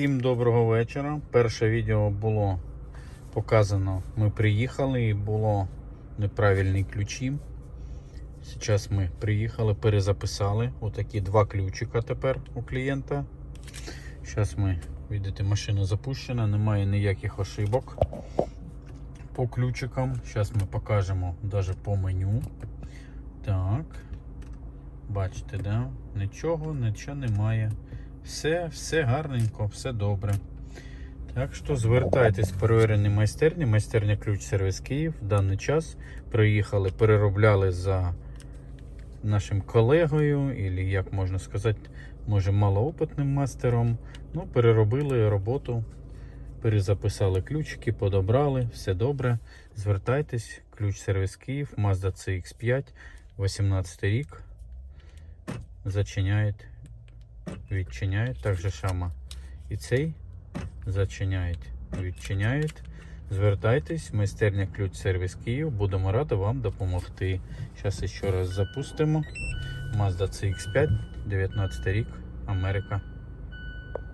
Всім доброго вечора. Перше відео було показано. Ми приїхали і було неправильні ключі. Зараз ми приїхали, перезаписали. Отакі два ключика тепер у клієнта. Зараз ми, видите, машина запущена, немає ніяких ошибок по ключикам. Зараз ми покажемо навіть по меню. Так. Бачите, да? Нічого, нічого немає. Все, все гарненько, все добре. Так що звертайтесь в перевірені майстерні. Майстерня ключ сервіс Київ. В даний час приїхали, переробляли за нашим колегою, або, як можна сказати, може малоопитним мастером. Ну, переробили роботу, перезаписали ключики, подобрали, все добре. Звертайтесь, ключ сервіс Київ, Mazda CX5, 18 рік. Зачиняють відчиняють. Також шама і цей зачиняють, відчиняють. Звертайтесь, майстерня ключ сервіс Київ. Будемо раді вам допомогти. Зараз ще раз запустимо. Mazda CX5, 19 рік, Америка.